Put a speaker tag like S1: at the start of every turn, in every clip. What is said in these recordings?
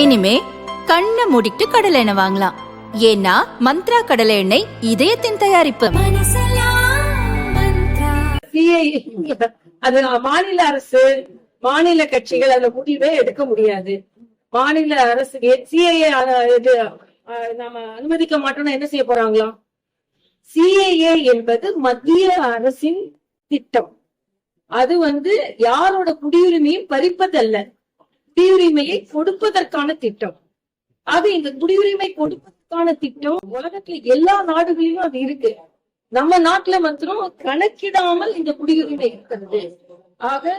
S1: இனிமே கண்ணை மூடிட்டு கடலை எண்ணெய் வாங்கலாம். ஏன்னா மந்த்ரா கடலை எண்ணெய் இதயத்தின் தயாரிப்பு.
S2: அது மாநில அரசு மாநில கட்சிகள் அதுல முடிவே எடுக்க முடியாது. மாநில அரசு சிஐஏ இது நாம அனுமதிக்க மாட்டோம்னா என்ன செய்ய போறாங்களாம் சிஐஏ என்பது மத்திய அரசின் திட்டம். அது வந்து யாரோட குடியுரிமையும் பறிப்பதல்ல. குடியுரிமையை கொடுப்பதற்கான திட்டம். அது இந்த குடியுரிமை கொடுப்பதற்கான திட்டம். உலகத்துல எல்லா நாடுகளிலும் அது இருக்கு. நம்ம நாட்டுல மாத்திரம் கணக்கிடாமல் இந்த குடியுரிமை இருக்கிறது. ஆக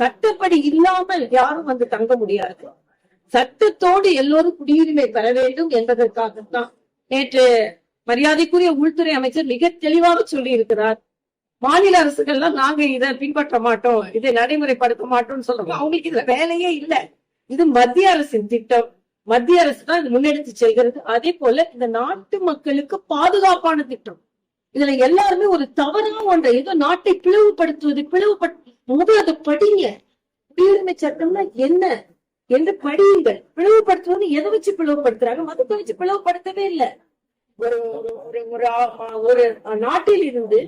S2: சட்டப்படி இல்லாமல் யாரும் வந்து தங்க முடியாது. சட்டத்தோடு எல்லோரும் குடியுரிமை பெற வேண்டும் என்பதற்காகத்தான் நேற்று மரியாதைக்குரிய உள்துறை அமைச்சர் மிக தெளிவாக சொல்லி இருக்கிறார் மாநில அரசுகள்லாம் நாங்க இதை பின்பற்ற மாட்டோம் இதை நடைமுறைப்படுத்த மாட்டோம்னு சொல்றோம் அவங்களுக்கு இதுல வேலையே இல்ல இது மத்திய அரசின் திட்டம் மத்திய அரசு தான் இது முன்னெடுத்து செல்கிறது அதே போல இந்த நாட்டு மக்களுக்கு பாதுகாப்பான திட்டம் இதுல எல்லாருமே ஒரு தவறான ஒன்றை ஏதோ நாட்டை பிளவுபடுத்துவது பிளவுபடுத்து முதல் அதை படிங்க குடியுரிமை சட்டம்னா என்ன என்று படியுங்கள் பிளவுபடுத்துவது எதை வச்சு பிளவுபடுத்துறாங்க மதத்தை வச்சு பிளவுபடுத்தவே இல்லை ஒரு ஒரு- ஒரு நாட்டில் இருந்து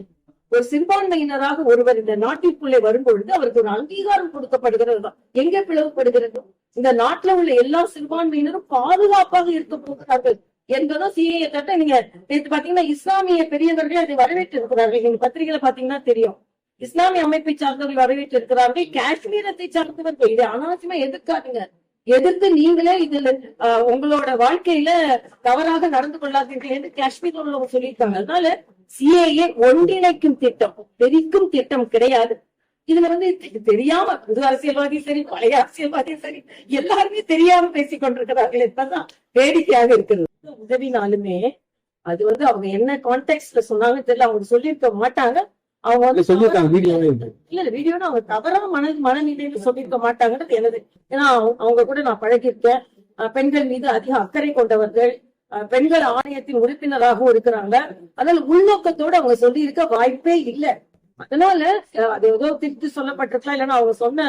S2: ஒரு சிறுபான்மையினராக ஒருவர் இந்த நாட்டிற்குள்ளே வரும்பொழுது அவருக்கு ஒரு அங்கீகாரம் கொடுக்கப்படுகிறது. எங்க பிளவுபடுகிறது? இந்த நாட்டுல உள்ள எல்லா சிறுபான்மையினரும் பாதுகாப்பாக இருக்க போகிறார்கள் என்பதும் சிஏ தட்ட நீங்க நேற்று பாத்தீங்கன்னா இஸ்லாமிய பெரியவர்கள் அதை வரவேற்று இருக்கிறார்கள் நீங்க பத்திரிகையில பாத்தீங்கன்னா தெரியும். இஸ்லாமிய அமைப்பை சார்ந்தவர்கள் வரவேற்று இருக்கிறார்கள் காஷ்மீரத்தை சார்ந்தவர்கள். இதை அனாவசியமா எதிர்க்காதீங்க. எதிர்த்து நீங்களே இதுல உங்களோட வாழ்க்கையில தவறாக நடந்து கொள்ளாதீர்கள் என்று காஷ்மீர் உள்ளவங்க சொல்லியிருக்காங்க. அதனால சிஏஏ ஒன்றிணைக்கும் திட்டம் பெரிக்கும் திட்டம் கிடையாது. இதுல வந்து தெரியாம புது அரசியல்வாதியும் சரி பழைய அரசியல்வாதியும் சரி எல்லாருமே தெரியாம பேசிக் கொண்டிருக்கிறார்கள் என்பதுதான் வேடிக்கையாக இருக்கிறது. உதவினாலுமே அது வந்து அவங்க என்ன கான்டெக்ட்ல சொன்னாங்கன்னு தெரியல அவங்க சொல்லியிருக்க மாட்டாங்க. அவங்க வந்து
S3: சொல்லியிருக்காங்க வீடியோவே
S2: இல்ல இல்ல வீடியோனா அவங்க தவறான மன மனநிலையில சொல்லியிருக்க மாட்டாங்கன்றது எனது ஏன்னா அவங்க- கூட நான் பழகியிருக்கேன். பெண்கள் மீது அதிக அக்கறை கொண்டவர்கள் பெண்கள் ஆணையத்தின் உறுப்பினராகவும் இருக்கிறாங்க. அதனால உள்நோக்கத்தோட அவங்க சொல்லி இருக்க வாய்ப்பே இல்ல. அதனால அது ஏதோ திருத்தி சொல்லப்பட்டிருக்கலாம் இல்லைன்னா அவங்க சொன்ன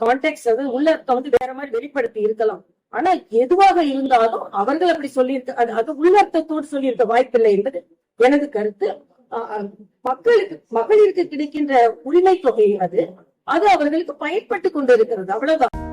S2: கான்டெக்ட் அது உள்ள அர்த்தம் வந்து வேற மாதிரி வெளிப்படுத்தி இருக்கலாம். ஆனா எதுவாக இருந்தாலும் அவர்கள் அப்படி சொல்லியிருக்க அது அது உள்ளர்த்தத்தோடு சொல்லியிருக்க வாய்ப்பில்லை என்பது எனது கருத்து. மக்களுக்கு மகளிருக்கு கிடைக்கின்ற உரிமை தொகை அது. அது அவர்களுக்கு பயன்பட்டு கொண்டிருக்கிறது. அவ்வளவுதான்.